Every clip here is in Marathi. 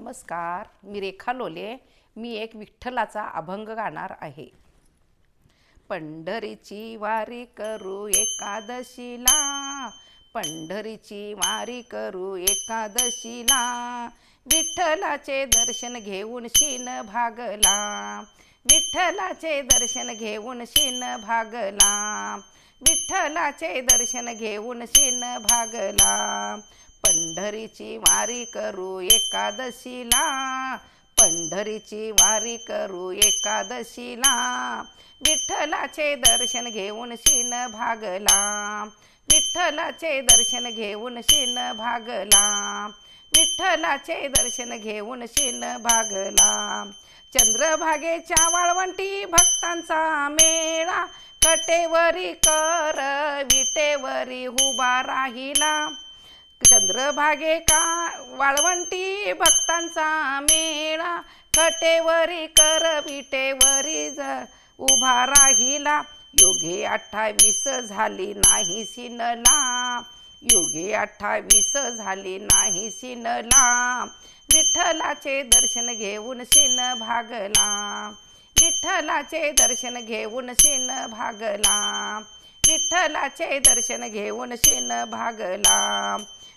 नमस्कार मी रेखा लोले. मी एक विठ्ठलाचा अभंग गाणार आहे. पंढरीची वारी करू एकादशीला. पंढरीची वारी करू एकादशीला. विठ्ठलाचे दर्शन घेऊन शीन भागला. विठ्ठलाचे दर्शन घेऊन शीन भागला. विठ्ठलाचे दर्शन घेऊन शीन भागला. पंढरीची वारी करू एकादशीला. पंढरीची वारी करू एकादशीला. विठ्ठलाचे दर्शन घेऊन शिन भागला. विठ्ठलाचे दर्शन घेऊन शिन भागला. विठ्ठलाचे दर्शन घेऊन शिन भागला. चंद्रभागेच्या वाळवंटी भक्तांचा मेळा. कटेवरी कर विटेवरी उभा राहिला. चंद्रभागे का? वाळवंटी भक्तांचा मेळा. कटेवरी कर विटेवरी ज उभा राहिला. योगे अठ्ठावीस झाली नाही सिनला. योगे अठ्ठावीस झाली नाही सिनला. विठ्ठलाचे दर्शन घेऊन सिन भागला. विठ्ठलाचे दर्शन घेऊन सिन भागला. विठ्ठलाचे दर्शन घेऊन सिन भागला.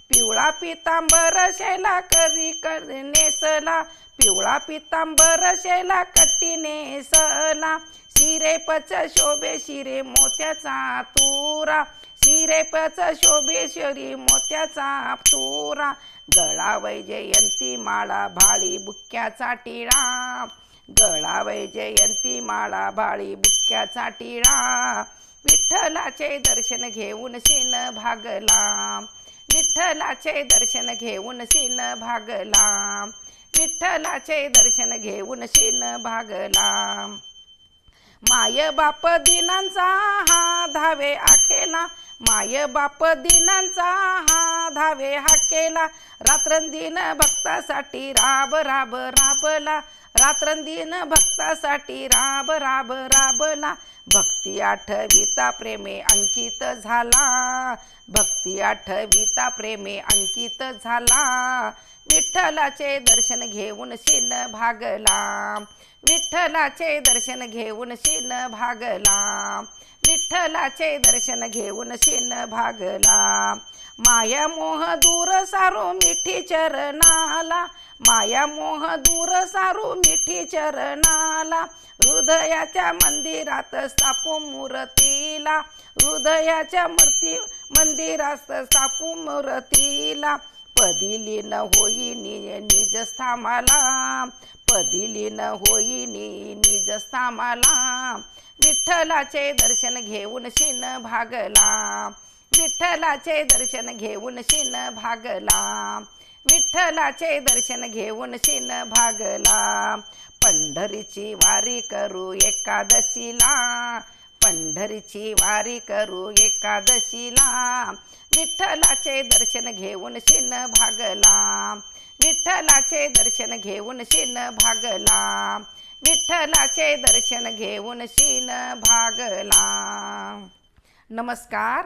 पिवळा पितांबर शैला करी कर नेसला पिवळा पितांबर शैला कट्टी नेसला शिरेपच शोभे शिरे मोत्याचा तुरा. शिरेपच शोभे शरी मोत्याचा तुरा. गळा वैजयंती माळा भाळी बुक्क्याचा टिळा. गळा वैजयंती माळा भाळी बुक्क्याचा टिळा. विठ्ठलाचे दर्शन घेऊन शेन भागला. विठ्ठलाचे दर्शन घेऊन शिन भागला विठ्ठलाचे दर्शन घेऊन शिन भागला माय बाप दिनांचा हा धावे आखेला माय बाप दिनांचा हा धावे हाकेला. रात्रंदिन भक्तासाठी राब राब राबला. रात्रंदिन भक्तासाठी राब राब राबला. भक्ती आठविता प्रेमे अंकित झाला. भक्ती आठविता प्रेमे अंकित झाला. विठ्ठलाचे दर्शन घेऊन शीन भागला. विठ्ठलाचे दर्शन घेऊन शीन भागला. विठ्ठलाचे दर्शन घेऊन शिन भागला. माया मोह दूर सारो मिठी चरणाला. माया मोह दूर सारू मिठी चरणाला. हृदयाच्या मंदिरात स्थापू मूर्तीला. हृदयाच्या मूर्ती मंदिरात स्थापू मूर्तीला. पदिलीन होईनी निज पदिली न होईनी निज स्थामाला. विठ्ठलाचे दर्शन घेऊन शिन भागला. विठ्ठलाचे दर्शन घेऊन शिन भागला. विठ्ठलाचे दर्शन घेऊन शिन भागला. पंढरीची वारी करू एकादशीला. पंढरीची वारी करू एकादशीला. विठ्ठलाचे दर्शन घेऊन शिन भागला. विठ्ठलाचे दर्शन घेऊन शिन भागला. विठ्ठलाचे दर्शन घेऊन शीन भागला. नमस्कार.